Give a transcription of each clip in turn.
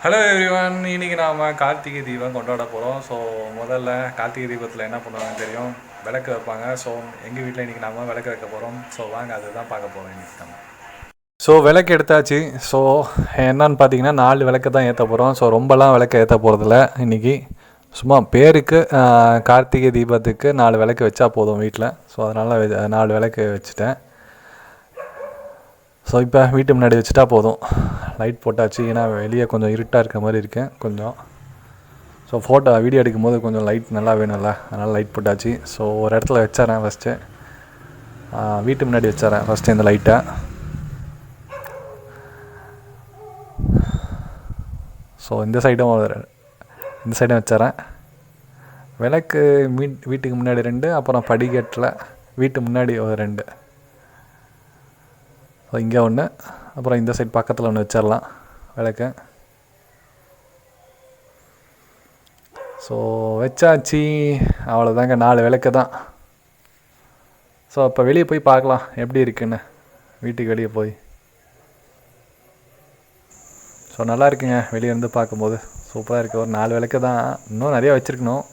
Hello everyone இன்னைக்கு நாம் கார்த்திகை தீபம் கொண்டாட போகிறோம் ஸோ முதல்ல கார்த்திகை தீபத்தில் என்ன பண்ணுவாங்கன்னு தெரியும்? விளக்கு வைப்பாங்க. ஸோ எங்கள் வீட்டில் இன்றைக்கி நாம் விளக்கு வைக்க போகிறோம் ஸோ வாங்க அதுதான் பார்க்க போகிறோம் இன்றைக்கி நம்ம. ஸோ விளக்கு எடுத்தாச்சு. ஸோ என்னன்னு பார்த்தீங்கன்னா நாலு விளக்கு தான் ஏற்ற போகிறோம் ஸோ ரொம்பலாம் விளக்கு ஏற்ற போகிறதில்ல இன்றைக்கி சும்மா பேருக்கு கார்த்திகை தீபத்துக்கு நாலு விளக்கு வச்சா போதும் வீட்டில் ஸோ அதனால் நாலு விளக்கு வச்சுட்டேன். ஸோ இப்போ வீட்டு முன்னாடி வச்சுட்டா போதும். லைட் போட்டாச்சு. ஏன்னா வெளியே கொஞ்சம் இருட்டாக இருக்க மாதிரி இருக்கேன் கொஞ்சம். ஸோ ஃபோட்டோ வீடியோ எடுக்கும்போது கொஞ்சம் லைட் நல்லா வேணும்ல. அதனால் லைட் போட்டாச்சு. ஸோ ஒரு இடத்துல வச்சாரேன் ஃபஸ்ட்டு வீட்டு முன்னாடி வச்சாரேன் ஃபஸ்ட்டு இந்த லைட்டை ஸோ இந்த சைடும் ஒரு- இந்த சைடும் வச்சாரேன் விளக்கு மீ வீட்டுக்கு முன்னாடி ரெண்டு அப்புறம் படிக்கட்டில் வீட்டு முன்னாடி ஒரு ரெண்டு. ஸோ இங்கே ஒன்று அப்புறம் இந்த சைடு பக்கத்தில் ஒன்று வச்சிடலாம் விளக்க. ஸோ வச்சாச்சு. அவ்வளோதாங்க நாலு விளக்கு தான். ஸோ அப்போ வெளியே போய் பார்க்கலாம் எப்படி இருக்குன்னு. வீட்டுக்கு வெளியே போய். ஸோ நல்லா இருக்குங்க வெளியேருந்து பார்க்கும்போது. சூப்பராக இருக்குது ஒரு நாலு விளக்கு தான். இன்னும் நிறையா வச்சுருக்கணும்.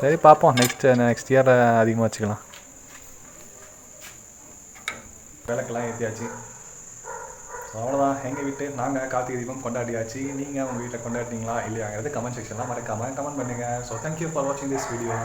சரி பார்ப்போம். நெக்ஸ்ட் நெக்ஸ்ட் இயர் அதிகமாக வச்சுக்கலாம். விளக்கெல்லாம் ஏற்றியாச்சு அவ்வளோதான் எங்கள் வீட்டு நாங்கள் கார்த்திகை தீபம் கொண்டாடியாச்சு. நீங்கள் உங்கள் வீட்டில் கொண்டாடினீங்களா? இல்லையாங்கிறது கமெண்ட் செக்ஷனில் மறக்காமல் கமெண்ட் பண்ணுங்கள் ஸோ தேங்க்யூ ஃபார் வாட்சிங் திஸ் வீடியோ